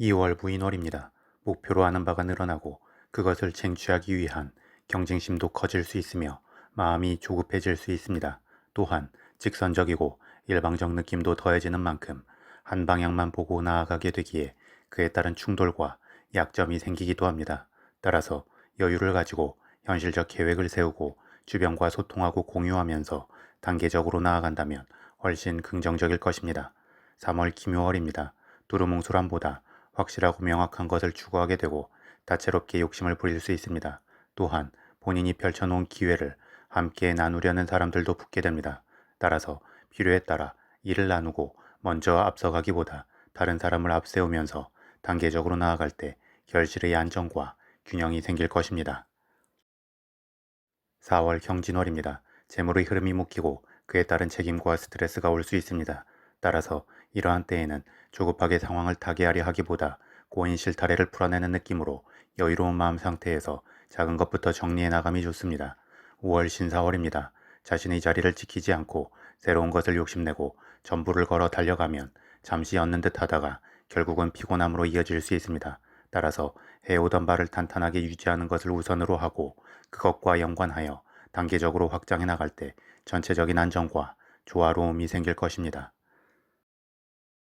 2월 부인월입니다. 목표로 하는 바가 늘어나고 그것을 쟁취하기 위한 경쟁심도 커질 수 있으며 마음이 조급해질 수 있습니다. 또한 직선적이고 일방적 느낌도 더해지는 만큼 한 방향만 보고 나아가게 되기에 그에 따른 충돌과 약점이 생기기도 합니다. 따라서 여유를 가지고 현실적 계획을 세우고 주변과 소통하고 공유하면서 단계적으로 나아간다면 훨씬 긍정적일 것입니다. 3월 김효월입니다. 두루뭉술함보다 확실하고 명확한 것을 추구하게 되고 다채롭게 욕심을 부릴 수 있습니다. 또한 본인이 펼쳐놓은 기회를 함께 나누려는 사람들도 붙게 됩니다. 따라서 필요에 따라 일을 나누고 먼저 앞서가기보다 다른 사람을 앞세우면서 단계적으로 나아갈 때 결실의 안정과 균형이 생길 것입니다. 4월 경진월입니다. 재물의 흐름이 묶이고 그에 따른 책임과 스트레스가 올 수 있습니다. 따라서 이러한 때에는 조급하게 상황을 타개하려 하기보다 고인 실타래를 풀어내는 느낌으로 여유로운 마음 상태에서 작은 것부터 정리해 나감이 좋습니다. 5월 신사월입니다. 자신의 자리를 지키지 않고 새로운 것을 욕심내고 전부를 걸어 달려가면 잠시 얻는 듯 하다가 결국은 피곤함으로 이어질 수 있습니다. 따라서 해오던 바를 탄탄하게 유지하는 것을 우선으로 하고 그것과 연관하여 단계적으로 확장해 나갈 때 전체적인 안정과 조화로움이 생길 것입니다.